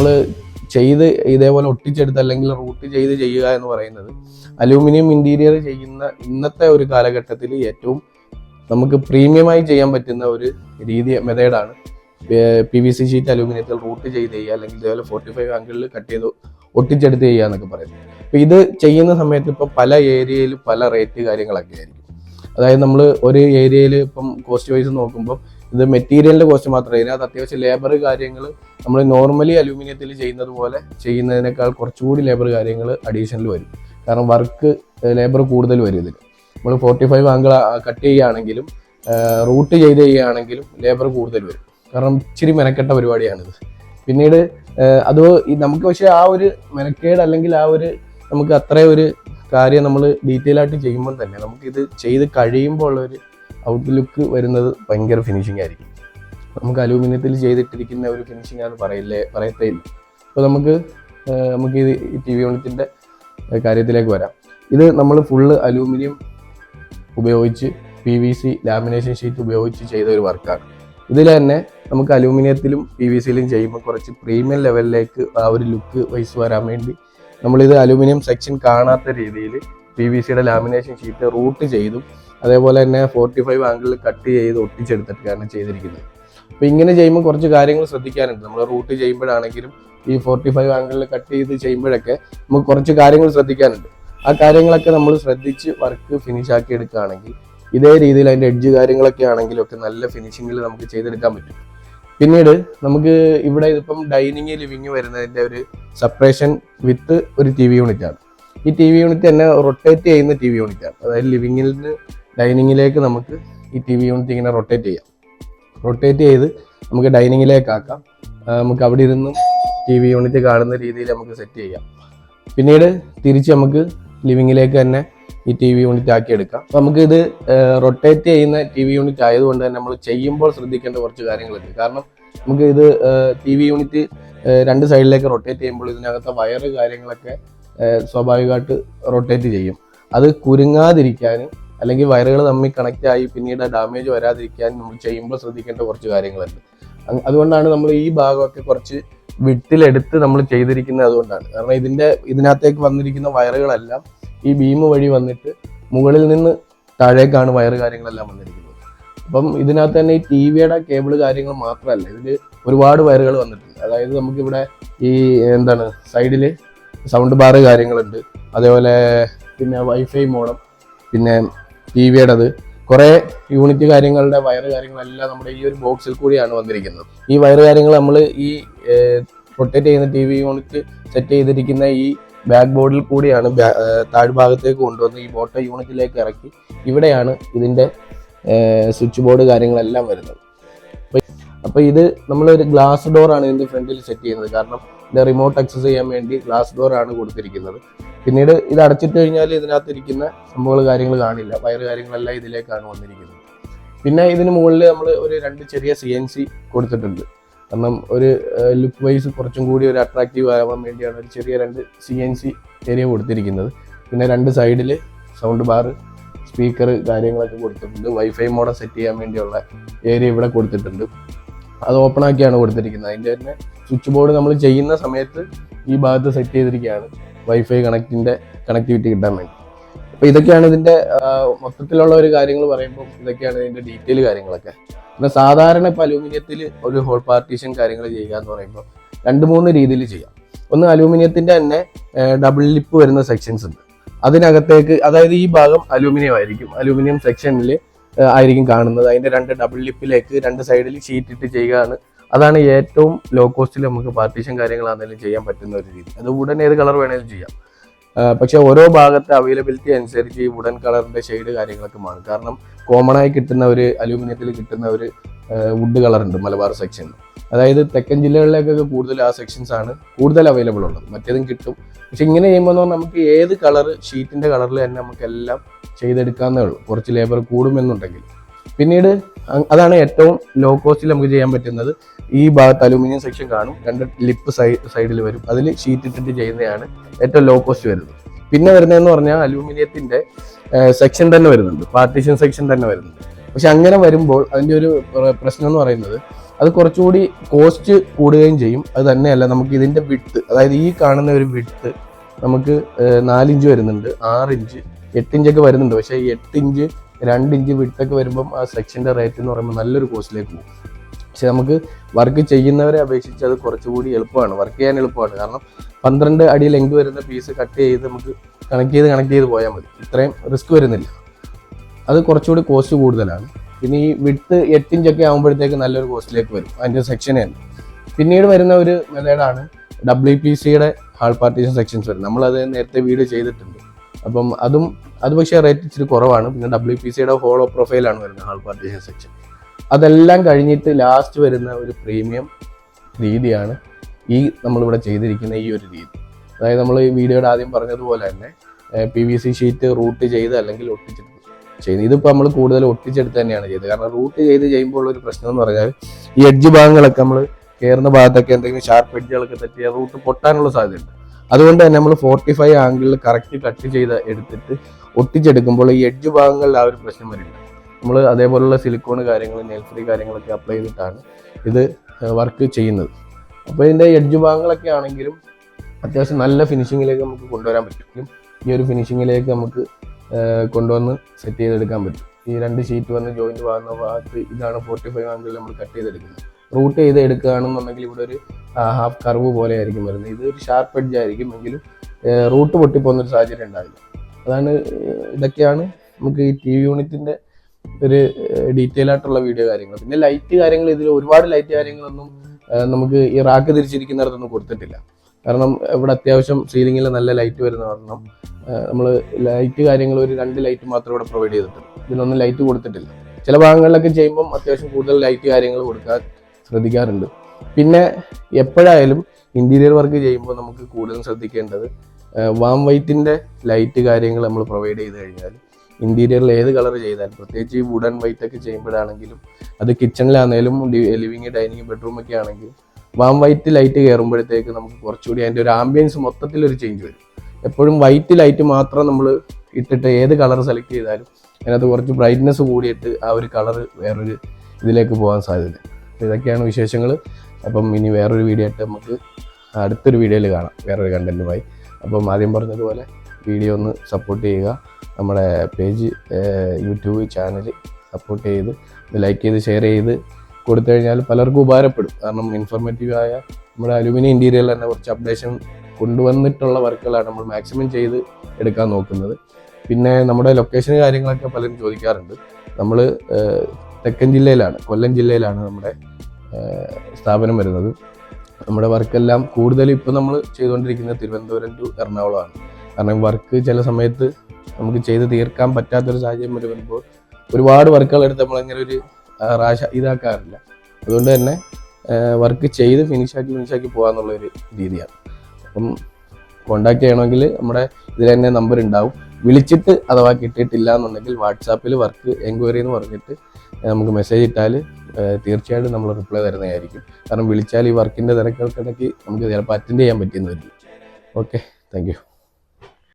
നമ്മൾ ചെയ്ത് ഇതേപോലെ ഒട്ടിച്ചെടുത്ത് അല്ലെങ്കിൽ റൂട്ട് ചെയ്ത് ചെയ്യുക എന്ന് പറയുന്നത് അലൂമിനിയം ഇന്റീരിയർ ചെയ്യുന്ന ഇന്നത്തെ ഒരു കാലഘട്ടത്തിൽ ഏറ്റവും നമുക്ക് പ്രീമിയമായി ചെയ്യാൻ പറ്റുന്ന ഒരു രീതി മെത്തേഡാണ് പി വി സി ഷീറ്റ് അലൂമിനിയത്തിൽ റൂട്ട് ചെയ്ത് ചെയ്യുക അല്ലെങ്കിൽ ഇതേപോലെ ഫോർട്ടി ഫൈവ് ആംഗിളിൽ കട്ട് ചെയ്ത് ഒട്ടിച്ചെടുത്ത് ചെയ്യുക എന്നൊക്കെ പറയുന്നത്. അപ്പം ഇത് ചെയ്യുന്ന സമയത്ത് ഇപ്പം പല ഏരിയയിൽ പല റേറ്റ് കാര്യങ്ങളൊക്കെ ആയിരിക്കും. അതായത് നമ്മൾ ഒരു ഏരിയയിൽ ഇപ്പം കോസ്റ്റ് വൈസ് നോക്കുമ്പോൾ ഇത് മെറ്റീരിയലിന്റെ കോസ്റ്റ് മാത്രമേ അത് അത്യാവശ്യം ലേബർ കാര്യങ്ങൾ നമ്മൾ നോർമലി അലൂമിനിയത്തിൽ ചെയ്യുന്നത് പോലെ ചെയ്യുന്നതിനേക്കാൾ കുറച്ചുകൂടി ലേബർ കാര്യങ്ങൾ അഡീഷണൽ വരും. കാരണം വർക്ക് ലേബർ കൂടുതൽ വരും ഇതിൽ നമ്മൾ ഫോർട്ടി ഫൈവ് ആംഗിൾ കട്ട് ചെയ്യുകയാണെങ്കിലും റൂട്ട് ചെയ്ത് ചെയ്യുകയാണെങ്കിലും ലേബർ കൂടുതൽ വരും. കാരണം ഇച്ചിരി മെനക്കെട്ട പരിപാടിയാണിത്. പിന്നീട് അത് നമുക്ക് പക്ഷേ ആ ഒരു മെനക്കേട് അല്ലെങ്കിൽ ആ ഒരു നമുക്ക് അത്രയും ഒരു കാര്യം നമ്മൾ ഡീറ്റെയിൽ ആയിട്ട് ചെയ്യുമ്പോൾ തന്നെ നമുക്കിത് ചെയ്ത് കഴിയുമ്പോൾ ഉള്ള ഒരു ഔട്ട്ലുക്ക് വരുന്നത് ഭയങ്കര ഫിനിഷിംഗ് ആയിരിക്കും. നമുക്ക് അലൂമിനിയത്തിൽ ചെയ്തിട്ടിരിക്കുന്ന ഒരു ഫിനിഷിംഗ് ആണ് പറയില്ലേ പറയത്തേ ഇല്ല. അപ്പോൾ നമുക്ക് നമുക്ക് ഇത് ഈ ടി വി യൂണിറ്റിന്റെ കാര്യത്തിലേക്ക് വരാം. ഇത് നമ്മൾ ഫുള്ള് അലൂമിനിയം ഉപയോഗിച്ച് P V C lamination sheet ഉപയോഗിച്ച് ചെയ്ത ഒരു വർക്കാണ് ഇതിൽ തന്നെ നമുക്ക് അലൂമിനിയത്തിലും പി വി സിയിലും ചെയ്യുമ്പോൾ കുറച്ച് പ്രീമിയം ലെവലിലേക്ക് ആ ഒരു ലുക്ക് വൈസ് വരാൻ വേണ്ടി നമ്മളിത് അലൂമിനിയം സെക്ഷൻ കാണാത്ത രീതിയിൽ പി വി സിയുടെ ലാമിനേഷൻ ഷീറ്റ് റൂട്ട് ചെയ്തും അതേപോലെ തന്നെ ഫോർട്ടി ഫൈവ് ആംഗിളിൽ കട്ട് ചെയ്ത് ഒട്ടിച്ചെടുത്തിട്ടാണ് ചെയ്തിരിക്കുന്നത്. അപ്പോൾ ഇങ്ങനെ ചെയ്യുമ്പോൾ കുറച്ച് കാര്യങ്ങൾ ശ്രദ്ധിക്കാനുണ്ട്. നമ്മൾ റൂട്ട് ചെയ്യുമ്പോഴാണെങ്കിലും ഈ ഫോർട്ടി ഫൈവ് ആംഗിളിൽ കട്ട് ചെയ്ത് ചെയ്യുമ്പോഴൊക്കെ നമുക്ക് കുറച്ച് കാര്യങ്ങൾ ശ്രദ്ധിക്കാനുണ്ട്. ആ കാര്യങ്ങളൊക്കെ നമ്മൾ ശ്രദ്ധിച്ച് വർക്ക് ഫിനിഷ് ആക്കി എടുക്കുകയാണെങ്കിൽ ഇതേ രീതിയിൽ അതിന്റെ എഡ്ജ് കാര്യങ്ങളൊക്കെ ആണെങ്കിലും ഒക്കെ നല്ല ഫിനിഷിങ്ങിൽ നമുക്ക് ചെയ്തെടുക്കാൻ പറ്റും. പിന്നീട് നമുക്ക് ഇവിടെ ഇതിപ്പം ഡൈനിങ് ലിവിങ് വരുന്നതിന്റെ ഒരു സെപ്പറേഷൻ വിത്ത് ഒരു ടി വി യൂണിറ്റ് ആണ്. ഈ ടി വി യൂണിറ്റ് തന്നെ റൊട്ടേറ്റ് ചെയ്യുന്ന ടി വി യൂണിറ്റ് ആണ്. അതായത് ലിവിങ്ങിൽ നിന്ന് ഡൈനിങ്ങിലേക്ക് നമുക്ക് ഈ ടി വി യൂണിറ്റ് ഇങ്ങനെ റൊട്ടേറ്റ് ചെയ്യാം. റൊട്ടേറ്റ് ചെയ്ത് നമുക്ക് ഡൈനിങ്ങിലേക്ക് ആക്കാം. നമുക്ക് അവിടെ ഇരുന്നും ടി വി യൂണിറ്റ് കാണുന്ന രീതിയിൽ നമുക്ക് സെറ്റ് ചെയ്യാം. പിന്നീട് തിരിച്ച് നമുക്ക് ലിവിങ്ങിലേക്ക് തന്നെ ഈ ടി വി യൂണിറ്റ് ആക്കി എടുക്കാം നമുക്ക് ഇത് റൊട്ടേറ്റ് ചെയ്യുന്ന ടി വി യൂണിറ്റ് ആയതുകൊണ്ട് തന്നെ നമ്മൾ ചെയ്യുമ്പോൾ ശ്രദ്ധിക്കേണ്ട കുറച്ച് കാര്യങ്ങളുണ്ട്. കാരണം നമുക്ക് ഇത് ടി വി യൂണിറ്റ് രണ്ട് സൈഡിലേക്ക് റൊട്ടേറ്റ് ചെയ്യുമ്പോൾ ഇതിനകത്തെ വയറ് കാര്യങ്ങളൊക്കെ സ്വാഭാവികമായിട്ട് റൊട്ടേറ്റ് ചെയ്യും. അത് കുരുങ്ങാതിരിക്കാനും അല്ലെങ്കിൽ വയറുകൾ തമ്മിൽ കണക്റ്റ് ആയി പിന്നീട് ഡാമേജ് വരാതിരിക്കാൻ നമ്മൾ ചെയ്യുമ്പോൾ ശ്രദ്ധിക്കേണ്ട കുറച്ച് കാര്യങ്ങളുണ്ട്. അതുകൊണ്ടാണ് നമ്മൾ ഈ ഭാഗമൊക്കെ കുറച്ച് വിട്ടിലെടുത്ത് നമ്മൾ ചെയ്തിരിക്കുന്നത് അതുകൊണ്ടാണ്. കാരണം ഇതിന്റെ ഇതിനകത്തേക്ക് വന്നിരിക്കുന്ന വയറുകളെല്ലാം ഈ ബീം വഴി വന്നിട്ട് മുകളിൽ നിന്ന് താഴേക്കാണ് വയറ് കാര്യങ്ങളെല്ലാം വന്നിരിക്കുന്നത്. അപ്പം ഇതിനകത്ത് തന്നെ ഈ ടി വിയുടെ കേബിൾ കാര്യങ്ങൾ മാത്രമല്ല ഇതിൽ ഒരുപാട് വയറുകൾ വന്നിട്ടുണ്ട്. അതായത് നമുക്കിവിടെ ഈ എന്താണ് സൈഡിൽ സൗണ്ട് ബാറ് കാര്യങ്ങളുണ്ട്. അതേപോലെ പിന്നെ വൈഫൈ മോഡം പിന്നെ ടി വിയുടേത് കുറേ യൂണിറ്റ് കാര്യങ്ങളുടെ വയറ് കാര്യങ്ങളെല്ലാം നമ്മുടെ ഈ ഒരു ബോക്സിൽ കൂടിയാണ് വന്നിരിക്കുന്നത്. ഈ വയറ് കാര്യങ്ങൾ നമ്മൾ ഈ റൊട്ടേറ്റ് ചെയ്യുന്ന ടി വി യൂണിറ്റ് സെറ്റ് ചെയ്തിരിക്കുന്ന ഈ ബാക്ക് ബോർഡിൽ കൂടിയാണ് താഴ്ഭാഗത്തേക്ക് കൊണ്ടുവന്ന് ഈ ബോട്ട യൂണിറ്റിലേക്ക് ഇറക്കി ഇവിടെയാണ് ഇതിന്റെ സ്വിച്ച് ബോർഡ് കാര്യങ്ങളെല്ലാം വരുന്നത്. അപ്പൊ- അപ്പൊ ഇത് നമ്മളൊരു ഗ്ലാസ് ഡോർ ആണ് ഇതിന്റെ ഫ്രണ്ടിൽ സെറ്റ് ചെയ്യുന്നത്. കാരണം ഇതിന്റെ റിമോട്ട് ആക്സസ് ചെയ്യാൻ വേണ്ടി ഗ്ലാസ് ഡോർ ആണ് കൊടുത്തിരിക്കുന്നത്. പിന്നീട് ഇത് അടച്ചിട്ട് കഴിഞ്ഞാൽ ഇതിനകത്ത് ഇരിക്കുന്ന സംഭവങ്ങൾ കാര്യങ്ങൾ കാണില്ല. വയറ് കാര്യങ്ങളെല്ലാം ഇതിലേക്കാണ് വന്നിരിക്കുന്നത്. പിന്നെ ഇതിന് മുകളിൽ നമ്മൾ ഒരു രണ്ട് ചെറിയ സി എൻ സി കൊടുത്തിട്ടുണ്ട്. കാരണം ഒരു ലുക്ക് വൈസ് കുറച്ചും കൂടി ഒരു അട്രാക്റ്റീവ് ആവാൻ വേണ്ടിയാണ് ഒരു ചെറിയ രണ്ട് സി എൻ സി ഏരിയ കൊടുത്തിരിക്കുന്നത്. പിന്നെ രണ്ട് സൈഡിൽ സൗണ്ട് ബാർ സ്പീക്കർ കാര്യങ്ങളൊക്കെ കൊടുത്തിട്ടുണ്ട്. വൈഫൈ മോഡൽ സെറ്റ് ചെയ്യാൻ വേണ്ടിയുള്ള ഏരിയ ഇവിടെ കൊടുത്തിട്ടുണ്ട്. അത് ഓപ്പൺ ആക്കിയാണ് കൊടുത്തിരിക്കുന്നത്. അതിന്റെ തന്നെ സ്വിച്ച് ബോർഡ് നമ്മൾ ചെയ്യുന്ന സമയത്ത് ഈ ഭാഗത്ത് സെറ്റ് ചെയ്തിരിക്കുകയാണ് വൈഫൈ കണക്റ്റിന്റെ കണക്ടിവിറ്റി കിട്ടാൻ വേണ്ടി. അപ്പോൾ ഇതൊക്കെയാണ് ഇതിന്റെ മൊത്തത്തിലുള്ള ഒരു കാര്യങ്ങൾ പറയുമ്പോൾ ഇതൊക്കെയാണ് ഇതിന്റെ ഡീറ്റെയിൽ കാര്യങ്ങളൊക്കെ. പിന്നെ സാധാരണ ഇപ്പോൾ അലൂമിനിയത്തിൽ ഒരു ഹോൾ പാർട്ടീഷൻ കാര്യങ്ങൾ ചെയ്യുക എന്ന് പറയുമ്പോൾ രണ്ട് മൂന്ന് രീതിയിൽ ചെയ്യാം. ഒന്ന് അലൂമിനിയത്തിന്റെ തന്നെ ഡബിൾ ലിപ്പ് വരുന്ന സെക്ഷൻസ് ഉണ്ട്. അതിനകത്തേക്ക് അതായത് ഈ ഭാഗം അലൂമിനിയം ആയിരിക്കും. അലൂമിനിയം സെക്ഷനിൽ ആയിരിക്കും കാണുന്നത്. അതിന്റെ രണ്ട് ഡബിൾ ലിപ്പിലേക്ക് രണ്ട് സൈഡിൽ ഷീറ്റ് ഇട്ട് ചെയ്യുകയാണ് അതാണ് ഏറ്റവും ലോ കോസ്റ്റിൽ നമുക്ക് പാർട്ടീഷൻ കാര്യങ്ങളാണെങ്കിലും ചെയ്യാൻ പറ്റുന്ന ഒരു രീതി. അത് വുഡൻ ഏത് കളർ വേണമെങ്കിലും ചെയ്യാം. പക്ഷേ ഓരോ ഭാഗത്തെ അവൈലബിലിറ്റി അനുസരിച്ച് ഈ വുഡൻ കളറിന്റെ ഷെയ്ഡ് കാര്യങ്ങളൊക്കെ മാറും. കാരണം കോമൺ ആയി കിട്ടുന്ന ഒരു അലൂമിനിയത്തിൽ കിട്ടുന്ന ഒരു വുഡ് കളർ ഉണ്ട് മലബാർ സെക്ഷനിൽ അതായത് തെക്കൻ ജില്ലകളിലേക്കൊക്കെ കൂടുതൽ ആ സെക്ഷൻസ് ആണ് കൂടുതൽ അവൈലബിൾ ഉള്ളത്. മറ്റേതും കിട്ടും. പക്ഷെ ഇങ്ങനെ ചെയ്യുമ്പോൾ നമുക്ക് ഏത് കളർ ഷീറ്റിന്റെ കളറിൽ തന്നെ നമുക്ക് എല്ലാം ചെയ്തെടുക്കാവുന്നേ ഉള്ളൂ. കുറച്ച് ലേബർ കൂടുമെന്നുണ്ടെങ്കിൽ. പിന്നീട് അതാണ് ഏറ്റവും ലോ കോസ്റ്റിൽ നമുക്ക് ചെയ്യാൻ പറ്റുന്നത്. ഈ ഭാഗത്ത് അലൂമിനിയം സെക്ഷൻ കാണും. രണ്ട് ലിപ്പ് സൈഡിൽ വരും. അതിൽ ഷീറ്റ് ഇട്ടിട്ട് ചെയ്യുന്നതാണ് ഏറ്റവും ലോ കോസ്റ്റ് വരുന്നത്. പിന്നെ വരുന്നതെന്ന് പറഞ്ഞാൽ അലൂമിനിയത്തിന്റെ സെക്ഷൻ തന്നെ വരുന്നുണ്ട്. പാർട്ടീഷൻ സെക്ഷൻ തന്നെ വരുന്നുണ്ട്. പക്ഷെ അങ്ങനെ വരുമ്പോൾ അതിന്റെ ഒരു പ്രശ്നം എന്ന് പറയുന്നത് അത് കുറച്ചുകൂടി കോസ്റ്റ് കൂടുകയും ചെയ്യും. അത് തന്നെയല്ല നമുക്ക് ഇതിന്റെ വിട്ട് അതായത് ഈ കാണുന്ന ഒരു വിട്ട് നമുക്ക് നാലിഞ്ച് വരുന്നുണ്ട്. ആറ് ഇഞ്ച് വരുന്നുണ്ട്. പക്ഷേ എട്ട് ഇഞ്ച് രണ്ട് ഇഞ്ച് വിട്ടൊക്കെ വരുമ്പം ആ സെക്ഷന്റെ റേറ്റ് എന്ന് പറയുമ്പോൾ നല്ലൊരു കോസ്റ്റിലേക്ക് പോകും. പക്ഷെ നമുക്ക് വർക്ക് ചെയ്യുന്നവരെ അപേക്ഷിച്ച് അത് കുറച്ചുകൂടി എളുപ്പമാണ്. വർക്ക് ചെയ്യാൻ എളുപ്പമാണ്. കാരണം പന്ത്രണ്ട് അടി ലെങ്ത് വരുന്ന പീസ് കട്ട് ചെയ്ത് നമുക്ക് കണക്ട് ചെയ്ത് കണക്ട് ചെയ്ത് പോയാൽ മതി. ഇത്രയും റിസ്ക് വരുന്നില്ല. അത് കുറച്ചുകൂടി കോസ്റ്റ് കൂടുതലാണ്. പിന്നെ ഈ വിട്ട് എട്ടിഞ്ചൊക്കെ ആകുമ്പോഴത്തേക്ക് നല്ലൊരു കോസ്റ്റിലേക്ക് വരും. അതിന്റെ സെക്ഷൻ തന്നെ. പിന്നീട് വരുന്ന ഒരു മെത്തേഡാണ് ഡബ്ല്യു പി സിയുടെ ഹാൾ പാർട്ടീഷൻ സെക്ഷൻസ് വരും. നമ്മളത് നേരത്തെ വീഡിയോ ചെയ്തിട്ടുണ്ട്. അപ്പം അതും അത് പക്ഷേ റേറ്റ് ഇച്ചിരി കുറവാണ്. പിന്നെ ഡബ്ല്യു പി സിയുടെ ഹോളോ പ്രൊഫൈലാണ് വരുന്നത് ഹാൾ പാർട്ടീഷൻ സെക്ഷൻ അതെല്ലാം കഴിഞ്ഞിട്ട് ലാസ്റ്റ് വരുന്ന ഒരു പ്രീമിയം രീതിയാണ് ഈ നമ്മളിവിടെ ചെയ്തിരിക്കുന്ന ഈ ഒരു രീതി. അതായത് നമ്മൾ ഈ വീഡിയോയുടെ ആദ്യം പറഞ്ഞതുപോലെ തന്നെ P V C sheet rout ചെയ്ത് അല്ലെങ്കിൽ ഒട്ടിച്ചെടുത്ത് ചെയ്യുന്നത്. ഇതിപ്പോൾ നമ്മൾ കൂടുതൽ ഒട്ടിച്ചെടുത്ത് തന്നെയാണ് ചെയ്തത്. കാരണം റൂട്ട് ചെയ്ത് ചെയ്യുമ്പോൾ ഒരു പ്രശ്നം എന്ന് പറഞ്ഞാൽ ഈ എഡ്ജ് ഭാഗങ്ങളൊക്കെ നമ്മൾ കയറുന്ന ഭാഗത്തൊക്കെ എന്തെങ്കിലും ഷാർപ്പ് എഡ്ജുകളൊക്കെ തെറ്റിയ റൂട്ട് പൊട്ടാനുള്ള സാധ്യതയുണ്ട്. അതുകൊണ്ട് തന്നെ നമ്മൾ ഫോർട്ടി ഫൈവ് ആംഗിളിൽ കറക്റ്റ് കട്ട് ചെയ്ത് എടുത്തിട്ട് ഒട്ടിച്ചെടുക്കുമ്പോൾ ഈ എഡ്ജ് ഭാഗങ്ങളിൽ ആ ഒരു പ്രശ്നം വരില്ല. നമ്മൾ അതേപോലുള്ള സിലിക്കോൺ കാര്യങ്ങൾ നെയിൽ കാര്യങ്ങളൊക്കെ അപ്ലൈ ചെയ്തിട്ടാണ് ഇത് വർക്ക് ചെയ്യുന്നത്. അപ്പോൾ ഇതിന്റെ എഡ്ജ് ഭാഗങ്ങളൊക്കെ ആണെങ്കിലും അത്യാവശ്യം നല്ല ഫിനിഷിങ്ങിലേക്ക് നമുക്ക് കൊണ്ടുവരാൻ പറ്റും. ഈ ഒരു ഫിനിഷിങ്ങിലേക്ക് നമുക്ക് കൊണ്ടുവന്ന് സെറ്റ് ചെയ്തെടുക്കാൻ പറ്റും. ഈ രണ്ട് ഷീറ്റ് വന്ന് ജോയിന്റ് വാങ്ങുന്ന ഭാഗത്ത് ഇതാണ് ഫോർട്ടി ഫൈവ് ആംഗിളിൽ നമ്മൾ കട്ട് ചെയ്തെടുക്കുന്നത്. റൂട്ട് ചെയ്ത് എടുക്കുകയാണെന്നുണ്ടെങ്കിൽ ഇവിടെ ഒരു ഹാഫ് കർവ് പോലെ ആയിരിക്കും വരുന്നത്. ഇത് ഒരു ഷാർപ്പ് എഡ്ജ് ആയിരിക്കും. എങ്കിലും റൂട്ട് പൊട്ടിപ്പോകുന്നൊരു സാഹചര്യം ഉണ്ടാവില്ല. അതാണ് ഇതൊക്കെയാണ് നമുക്ക് ഈ ടി വി യൂണിറ്റിന്റെ ഒരു ഡീറ്റെയിൽ ആയിട്ടുള്ള വീഡിയോ കാര്യങ്ങൾ. പിന്നെ ലൈറ്റ് കാര്യങ്ങൾ ഇതിൽ ഒരുപാട് ലൈറ്റ് കാര്യങ്ങളൊന്നും നമുക്ക് ഈ റാക്ക് തിരിച്ചിരിക്കുന്നിടത്തൊന്നും കൊടുത്തിട്ടില്ല. കാരണം ഇവിടെ അത്യാവശ്യം സീലിങ്ങിൽ നല്ല ലൈറ്റ് വരുന്ന കാരണം നമ്മൾ ലൈറ്റ് കാര്യങ്ങൾ ഒരു രണ്ട് ലൈറ്റ് മാത്രം ഇവിടെ പ്രൊവൈഡ് ചെയ്തിട്ടുണ്ട്. ഇതിനൊന്നും ലൈറ്റ് കൊടുത്തിട്ടില്ല. ചില ഭാഗങ്ങളിലൊക്കെ ചെയ്യുമ്പം അത്യാവശ്യം കൂടുതൽ ലൈറ്റ് കാര്യങ്ങൾ കൊടുക്കാൻ ശ്രദ്ധിക്കാറുണ്ട്. പിന്നെ എപ്പോഴായാലും ഇന്റീരിയർ വർക്ക് ചെയ്യുമ്പോൾ നമുക്ക് കൂടുതലും ശ്രദ്ധിക്കേണ്ടത് വാം വൈറ്റിന്റെ ലൈറ്റ് കാര്യങ്ങൾ നമ്മൾ പ്രൊവൈഡ് ചെയ്ത് കഴിഞ്ഞാൽ ഇന്റീരിയറിൽ ഏത് കളർ ചെയ്താലും പ്രത്യേകിച്ച് ഈ വുഡൻ വൈറ്റ് ഒക്കെ ചെയ്യുമ്പോഴാണെങ്കിലും അത് കിച്ചണിലാണെങ്കിലും ലിവിങ് ഡൈനിങ് ബെഡ്റൂം ഒക്കെ ആണെങ്കിലും വാം വൈറ്റ് ലൈറ്റ് കയറുമ്പോഴത്തേക്ക് നമുക്ക് കുറച്ചുകൂടി അതിന്റെ ഒരു ആംബിയൻസ് മൊത്തത്തിൽ ഒരു ചേഞ്ച് വരും. എപ്പോഴും വൈറ്റ് ലൈറ്റ് മാത്രം നമ്മൾ ഇട്ടിട്ട് ഏത് കളർ സെലക്ട് ചെയ്താലും അതിനകത്ത് കുറച്ച് ബ്രൈറ്റ്നെസ് കൂടിയിട്ട് ആ ഒരു കളർ വേറൊരു ഇതിലേക്ക് പോകാൻ സാധ്യത ഇതൊക്കെയാണ് വിശേഷങ്ങൾ അപ്പം ഇനി വേറൊരു വീഡിയോ ആയിട്ട് നമുക്ക് അടുത്തൊരു വീഡിയോയിൽ കാണാം. വേറൊരു കണ്ടന്റുമായി അപ്പം ആദ്യം പറഞ്ഞതുപോലെ വീഡിയോ ഒന്ന് സപ്പോർട്ട് ചെയ്യുക. നമ്മുടെ പേജ് യൂട്യൂബ് ചാനൽ സപ്പോർട്ട് ചെയ്ത് ലൈക്ക് ചെയ്ത് ഷെയർ ചെയ്ത് കൊടുത്തു കഴിഞ്ഞാൽ പലർക്കും ഉപകാരപ്പെടും. കാരണം ഇൻഫോർമേറ്റീവ് ആയ നമ്മുടെ അലുമിനിയം ഇന്റീരിയറിൽ തന്നെ കുറച്ച് അപ്ഡേഷൻ കൊണ്ടുവന്നിട്ടുള്ള വർക്കുകളാണ് നമ്മൾ മാക്സിമം ചെയ്ത് എടുക്കാൻ നോക്കുന്നത്. പിന്നെ നമ്മുടെ ലൊക്കേഷൻ കാര്യങ്ങളൊക്കെ പലരും ചോദിക്കാറുണ്ട്. നമ്മൾ തെക്കൻ ജില്ലയിലാണ് കൊല്ലം ജില്ലയിലാണ് നമ്മുടെ സ്ഥാപനം വരുന്നത്. നമ്മുടെ വർക്കെല്ലാം കൂടുതൽ ഇപ്പോൾ നമ്മൾ ചെയ്തുകൊണ്ടിരിക്കുന്നത് തിരുവനന്തപുരം ടു എറണാകുളമാണ്. കാരണം വർക്ക് ചില സമയത്ത് നമുക്ക് ചെയ്ത് തീർക്കാൻ പറ്റാത്തൊരു സാഹചര്യം വരുമ്പോൾ ഒരുപാട് വർക്കുകൾ എടുത്ത് നമ്മളിങ്ങനെ ഒരു റാശ ഇതാക്കാറില്ല. അതുകൊണ്ട് തന്നെ വർക്ക് ചെയ്ത് ഫിനിഷാക്കി ഫിനിഷാക്കി പോകാന്നുള്ള ഒരു രീതിയാണ്. അപ്പം കോണ്ടാക്ട് ചെയ്യണമെങ്കിൽ നമ്മുടെ ഇതിൽ തന്നെ നമ്പർ ഉണ്ടാവും. വിളിച്ചിട്ട് അഥവാ കിട്ടിയിട്ടില്ല എന്നുണ്ടെങ്കിൽ വാട്സാപ്പിൽ വർക്ക് എൻക്വയറി എന്ന് പറഞ്ഞിട്ട് നമുക്ക് മെസ്സേജ് ഇട്ടാൽ തീർച്ചയായിട്ടും നമ്മൾ റിപ്ലൈ തരുന്നതായിരിക്കും. കാരണം വിളിച്ചാൽ ഈ വർക്കിന്റെ തിരക്കുകൾക്കിടയ്ക്ക് നമുക്ക് ചിലപ്പോൾ അറ്റൻഡ് ചെയ്യാൻ പറ്റുന്നതായിരിക്കും. Okay thank